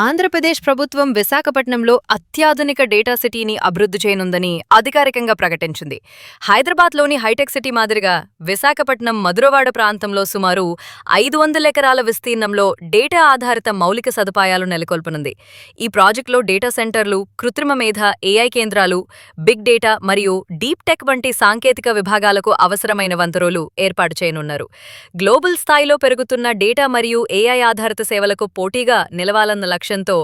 ఆంధ్రప్రదేశ్ ప్రభుత్వం విశాఖపట్నంలో అత్యాధునిక డేటా సిటీని అభివృద్ధి చేయనుందని అధికారికంగా ప్రకటించింది. హైదరాబాద్లోని హైటెక్ సిటీ మాదిరిగా విశాఖపట్నం మధురవాడ ప్రాంతంలో సుమారు ఐదు వందల ఎకరాల విస్తీర్ణంలో డేటా ఆధారిత మౌలిక సదుపాయాలు నెలకొల్పనుంది. ఈ ప్రాజెక్టులో డేటా సెంటర్లు కృత్రిమ మేధ ఏఐ కేంద్రాలు బిగ్ డేటా మరియు డీప్ టెక్ వంటి సాంకేతిక విభాగాలకు అవసరమైన వంతరులు ఏర్పాటు చేయనున్నారు. గ్లోబల్ స్థాయిలో పెరుగుతున్న డేటా మరియు ఏఐ ఆధారిత సేవలకు పోటీగా నిలవాలన్న లక్ష్యంతో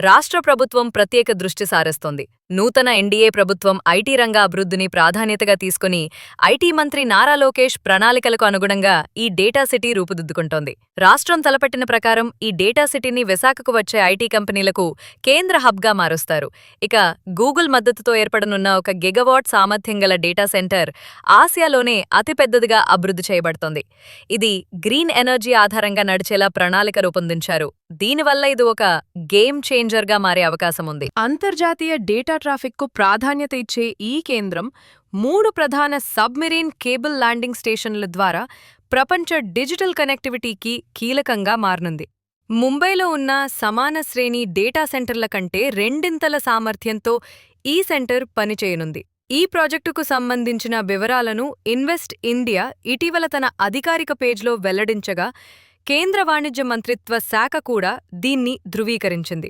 రాష్ట్ర ప్రభుత్వం ప్రత్యేక దృష్టి సారిస్తోంది. నూతన ఎన్డీఏ ప్రభుత్వం ఐటీ రంగ అభివృద్ధిని ప్రాధాన్యతగా తీసుకుని ఐటీ మంత్రి నారా లోకేష్ ప్రణాళికలకు అనుగుణంగా ఈ డేటా సిటీ రూపుదిద్దుకుంటోంది. రాష్ట్రం తలపెట్టిన ప్రకారం ఈ డేటా సిటీని విశాఖకు వచ్చే ఐటీ కంపెనీలకు కేంద్ర హబ్గా మారుస్తారు. ఇక గూగుల్ మద్దతుతో ఏర్పడనున్న ఒక గిగవాట్ సామర్థ్యం గల డేటా సెంటర్ ఆసియాలోనే అతిపెద్దదిగా అభివృద్ధి చేయబడుతోంది. ఇది గ్రీన్ ఎనర్జీ ఆధారంగా నడిచేలా ప్రణాళిక రూపొందించారు. దీనివల్ల ఇది ఒక గేమ్ చేంజర్గా మారే అవకాశం ఉంది అంతర్జాతీయ డేటా ట్రాఫిక్కు ప్రాధాన్యత ఇచ్చే ఈ కేంద్రం మూడు ప్రధాన సబ్మెరీన్ కేబుల్ ల్యాండింగ్ స్టేషన్ల ద్వారా ప్రపంచ డిజిటల్ కనెక్టివిటీకి కీలకంగా మారనుంది. ముంబైలో ఉన్న సమాన శ్రేణి డేటా సెంటర్ల కంటే రెండింతల సామర్థ్యంతో ఈ సెంటర్ పనిచేయనుంది. ఈ ప్రాజెక్టుకు సంబంధించిన వివరాలను ఇన్వెస్ట్ ఇండియా ఇటీవల తన అధికారిక పేజ్లో వెల్లడించగా కేంద్ర వాణిజ్య మంత్రిత్వ శాఖ కూడా దీన్ని ధృవీకరించింది.